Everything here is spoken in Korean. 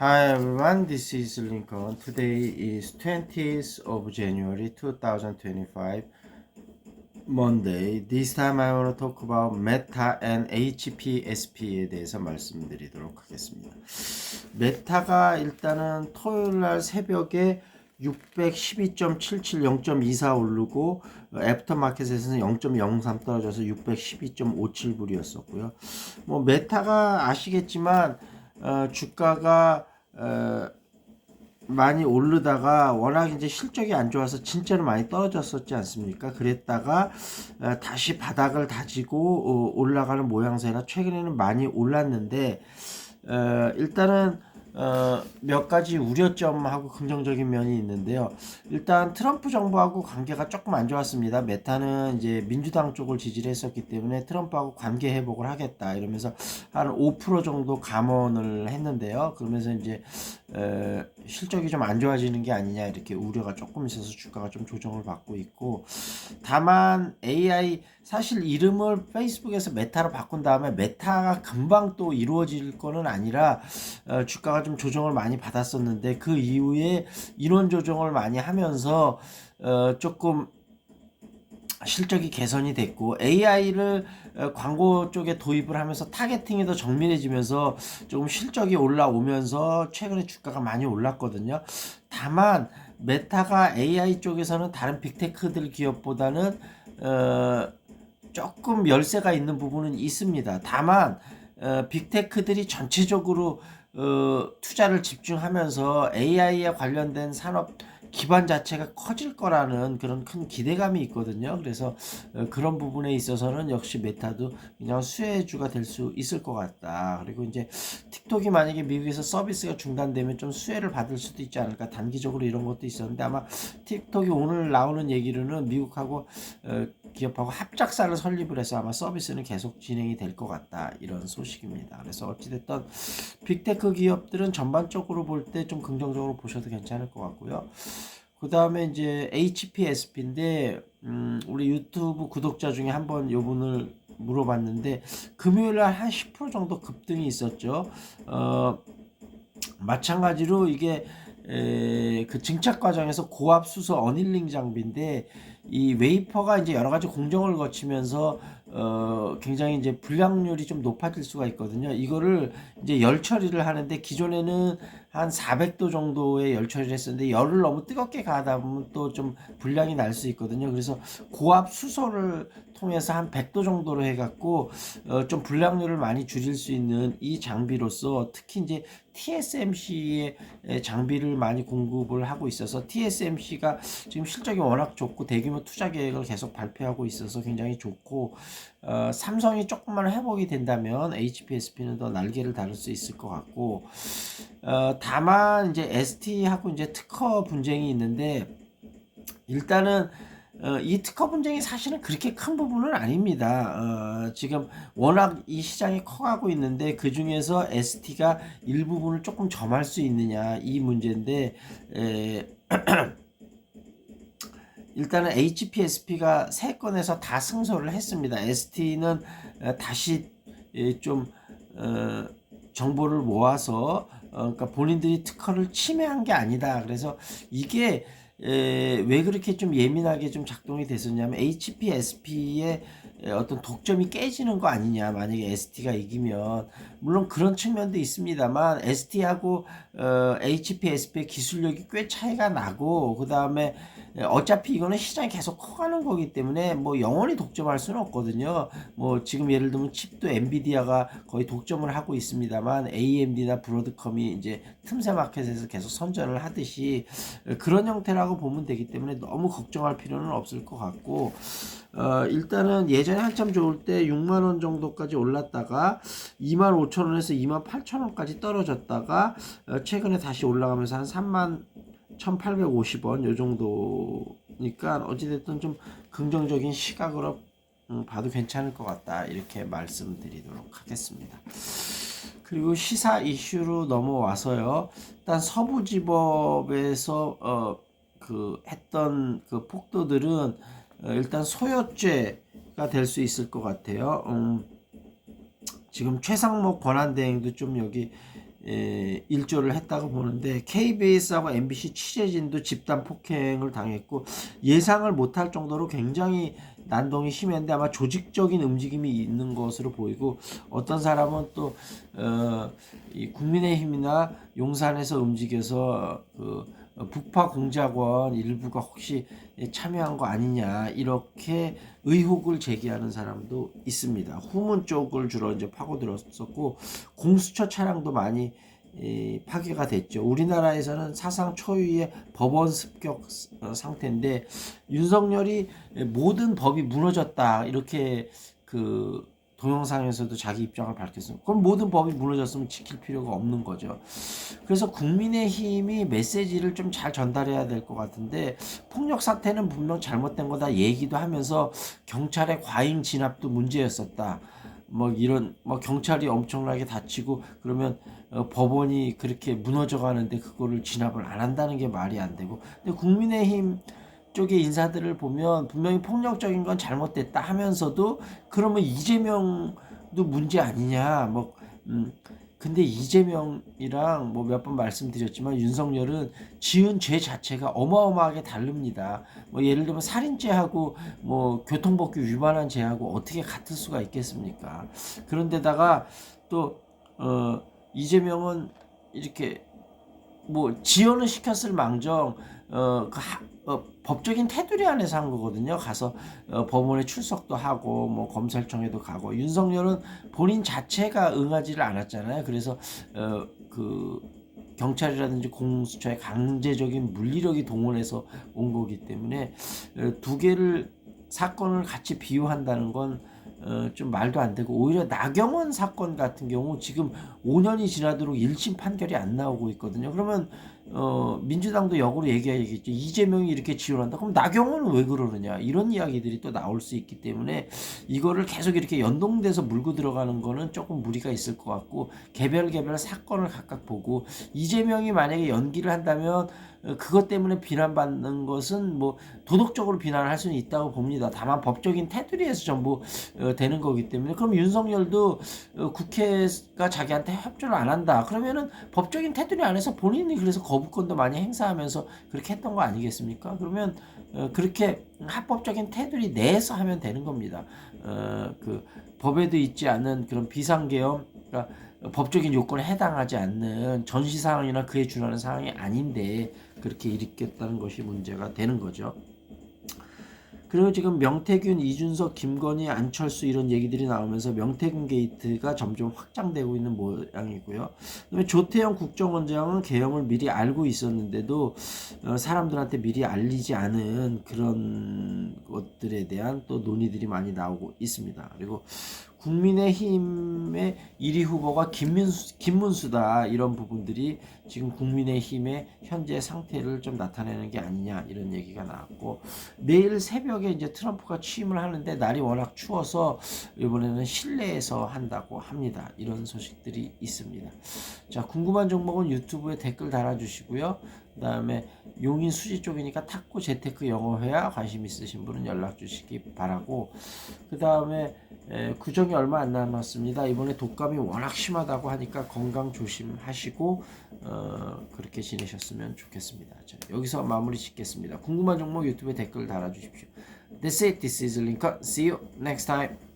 Hi everyone, this is Lincoln. Today is 20th of January 2025, Monday. This time I want to talk about Meta and HPSP에 대해서 말씀드리도록 하겠습니다. 메타가 일단은 토요일 날 새벽에 612.77, 0.24 오르고 애프터마켓에서는 0.03 떨어져서 612.57불이었었고요. 뭐 메타가 아시겠지만 어, 주가가 어, 많이 오르다가 워낙 이제 실적이 안 좋아서 진짜로 많이 떨어졌었지 않습니까? 그랬다가 어, 다시 바닥을 다지고 어, 올라가는 모양새라 최근에는 많이 올랐는데 어, 일단은 어, 몇 가지 우려점하고 긍정적인 면이 있는데요. 일단 트럼프 정부하고 관계가 조금 안 좋았습니다. 메타는 이제 민주당 쪽을 지지를 했었기 때문에 트럼프하고 관계 회복을 하겠다 이러면서 한 5% 정도 감원을 했는데요. 그러면서 이제 에, 실적이 좀 안 좋아지는 게 아니냐 이렇게 우려가 조금 있어서 주가가 좀 조정을 받고 있고 다만 AI 사실 이름을 페이스북에서 메타로 바꾼 다음에 메타가 금방 또 이루어질 거는 아니라 어, 주가가 좀 조정을 많이 받았었는데 그 이후에 인원 조정을 많이 하면서 어, 조금 실적이 개선이 됐고 AI를 어, 광고 쪽에 도입을 하면서 타겟팅이 더 정밀해지면서 조금 실적이 올라오면서 최근에 주가가 많이 올랐거든요. 다만 메타가 AI 쪽에서는 다른 빅테크들 기업보다는 어, 조금 열세가 있는 부분은 있습니다. 다만 어, 빅테크들이 전체적으로 어, 투자를 집중하면서 AI에 관련된 산업 기반 자체가 커질 거라는 그런 큰 기대감이 있거든요. 그래서 어, 그런 부분에 있어서는 역시 메타도 그냥 수혜주가 될 수 있을 것 같다. 그리고 이제 틱톡이 만약에 미국에서 서비스가 중단되면 좀 수혜를 받을 수도 있지 않을까. 단기적으로 이런 것도 있었는데 아마 틱톡이 오늘 나오는 얘기로는 미국하고 어, 기업하고 합작사를 설립을 해서 아마 서비스는 계속 진행이 될 것 같다. 이런 소식입니다. 그래서 어찌됐든 빅테크 기업들은 전반적으로 볼 때 좀 긍정적으로 보셔도 괜찮을 것 같고요. 그 다음에 이제 HPSP인데, 음, 우리 유튜브 구독자 중에 한 번 요분을 물어봤는데, 금요일 날 한 10% 정도 급등이 있었죠. 어, 마찬가지로 이게, 에, 그 증착 과정에서 고압 수소 어닐링 장비인데, 이 웨이퍼가 이제 여러 가지 공정을 거치면서 어 굉장히 이제 불량률이 좀 높아질 수가 있거든요. 이거를 이제 열 처리를 하는데 기존에는 한 400도 정도의 열 처리를 했었는데 열을 너무 뜨겁게 가다 보면 또 좀 불량이 날 수 있거든요. 그래서 고압 수소를 통해서 한 100도 정도로 해갖고 어 좀 불량률을 많이 줄일 수 있는 이 장비로서 특히 이제 TSMC의 장비를 많이 공급을 하고 있어서 TSMC가 지금 실적이 워낙 좋고 대규모 투자 계획을 계속 발표하고 있어서 굉장히 좋고 어, 삼성이 조금만 회복이 된다면 HPSP는 더 날개를 달을 수 있을 것 같고 어, 다만 이제 ST하고 이제 특허 분쟁이 있는데 일단은 어, 이 특허 분쟁이 사실은 그렇게 큰 부분은 아닙니다. 어, 지금 워낙 이 시장이 커가고 있는데 그 중에서 ST가 일부분을 조금 점할 수 있느냐 이 문제인데 에, 일단은 HPSP가 세 건에서 다 승소를 했습니다. ST는 어, 다시 좀 어, 정보를 모아서 어, 그러니까 본인들이 특허를 침해한 게 아니다. 그래서 이게 에, 왜 그렇게 좀 예민하게 좀 작동이 됐었냐면 HPSP의 어떤 독점이 깨지는 거 아니냐 만약에 ST가 이기면 물론 그런 측면도 있습니다만 ST하고 어, HPSP의 기술력이 꽤 차이가 나고 그 다음에 어차피 이거는 시장이 계속 커가는 거기 때문에 뭐 영원히 독점할 수는 없거든요. 뭐 지금 예를 들면 칩도 엔비디아가 거의 독점을 하고 있습니다만 AMD나 브로드컴이 이제 틈새 마켓에서 계속 선전을 하듯이 그런 형태라고 보면 되기 때문에 너무 걱정할 필요는 없을 것 같고 어, 일단은 예전에 한참 좋을 때 6만 원 정도까지 올랐다가 2만 5천 원에서 2만 8천 원까지 떨어졌다가 어, 최근에 다시 올라가면서 한 3만 1850원 요 정도니까 어찌됐든 좀 긍정적인 시각으로 음, 봐도 괜찮을 것 같다 이렇게 말씀드리도록 하겠습니다. 그리고 시사 이슈로 넘어와서요. 일단 서부지법에서 어, 그 했던 그 폭도들은 어, 일단 소요죄가 될 수 있을 것 같아요. 음, 지금 최상목 권한대행도 좀 여기 에, 일조를 했다고 보는데 KBS하고 MBC 취재진도 집단 폭행을 당했고 예상을 못할 정도로 굉장히 난동이 심했는데 아마 조직적인 움직임이 있는 것으로 보이고 어떤 사람은 또 어, 이 국민의힘이나 용산에서 움직여서 그 북파 공작원 일부가 혹시 참여한 거 아니냐 이렇게 의혹을 제기하는 사람도 있습니다. 후문 쪽을 주로 이제 파고들었었고 공수처 차량도 많이 이, 파괴가 됐죠. 우리나라에서는 사상 초유의 법원 습격 어, 상태인데 윤석열이 모든 법이 무너졌다 이렇게 그 동영상에서도 자기 입장을 밝혔습니다. 그럼 모든 법이 무너졌으면 지킬 필요가 없는 거죠. 그래서 국민의힘이 메시지를 좀 잘 전달해야 될 것 같은데 폭력 사태는 분명 잘못된 거다 얘기도 하면서 경찰의 과잉 진압도 문제였었다. 뭐 이런 뭐 경찰이 엄청나게 다치고 그러면 어, 법원이 그렇게 무너져 가는데 그거를 진압을 안 한다는 게 말이 안 되고 근데 국민의힘 쪽의 인사들을 보면 분명히 폭력적인 건 잘못됐다 하면서도 그러면 이재명도 문제 아니냐 뭐 음, 근데 이재명이랑 뭐 몇 번 말씀드렸지만 윤석열은 지은 죄 자체가 어마어마하게 다릅니다. 뭐 예를 들면 살인죄하고 뭐 교통법규 위반한 죄하고 어떻게 같을 수가 있겠습니까? 그런데다가 또 어, 이재명은 이렇게 뭐 지원을 시켰을 망정 어, 그 하, 어, 법적인 테두리 안에서 한 거거든요. 가서 어, 법원에 출석도 하고 뭐 검찰청에도 가고 윤석열은 본인 자체가 응하지를 않았잖아요. 그래서 어, 그 경찰이라든지 공수처의 강제적인 물리력이 동원해서 온 거기 때문에 어, 두 개를 사건을 같이 비유한다는 건 어, 좀 말도 안 되고 오히려 나경원 사건 같은 경우 지금 5년이 지나도록 1심 판결이 안 나오고 있거든요. 그러면 어, 민주당도 역으로 얘기해야겠죠. 이재명이 이렇게 지원한다. 그럼 나경원은 왜 그러느냐. 이런 이야기들이 또 나올 수 있기 때문에 이거를 계속 이렇게 연동돼서 물고 들어가는 거는 조금 무리가 있을 것 같고 개별 개별 사건을 각각 보고 이재명이 만약에 연기를 한다면 어, 그것 때문에 비난받는 것은 뭐 도덕적으로 비난을 할 수는 있다고 봅니다. 다만 법적인 테두리에서 전부 어, 되는 거기 때문에 그럼 윤석열도 어, 국회가 자기한테 협조를 안 한다. 그러면은 법적인 테두리 안에서 본인이 그래서 거부 권도 많이 행사하면서 그렇게 했던 거 아니겠습니까? 그러면 그렇게 합법적인 테두리 내에서 하면 되는 겁니다. 그 법에도 있지 않은 그런 비상계엄 그러니까 법적인 요건에 해당하지 않는 전시 상황이나 그에 준하는 상황이 아닌데 그렇게 일으켰다는 것이 문제가 되는 거죠. 그리고 지금 명태균, 이준석, 김건희, 안철수 이런 얘기들이 나오면서 명태균 게이트가 점점 확장되고 있는 모양이고요. 그다음에 조태영 국정원장은 계엄을 미리 알고 있었는데도 어, 사람들한테 미리 알리지 않은 그런 것들에 대한 또 논의들이 많이 나오고 있습니다. 그리고 국민의힘의 1위 후보가 김민수, 김문수다. 이런 부분들이 지금 국민의힘의 현재 상태를 좀 나타내는 게 아니냐 이런 얘기가 나왔고 내일 새벽에 이제 트럼프가 취임을 하는데 날이 워낙 추워서 이번에는 실내에서 한다고 합니다. 이런 소식들이 있습니다. 자 궁금한 종목은 유튜브에 댓글 달아주시고요 그 다음에 용인 수지 쪽이니까 탁구 재테크 영어회화 관심 있으신 분은 연락 주시기 바라고 그 다음에 구정이 얼마 안 남았습니다. 이번에 독감이 워낙 심하다고 하니까 건강 조심하시고 어, 그렇게 지내셨으면 좋겠습니다. 자, 여기서 마무리 짓겠습니다. 궁금한 종목 유튜브에 댓글 달아주십시오. That's it. This is Lincoln. See you next time.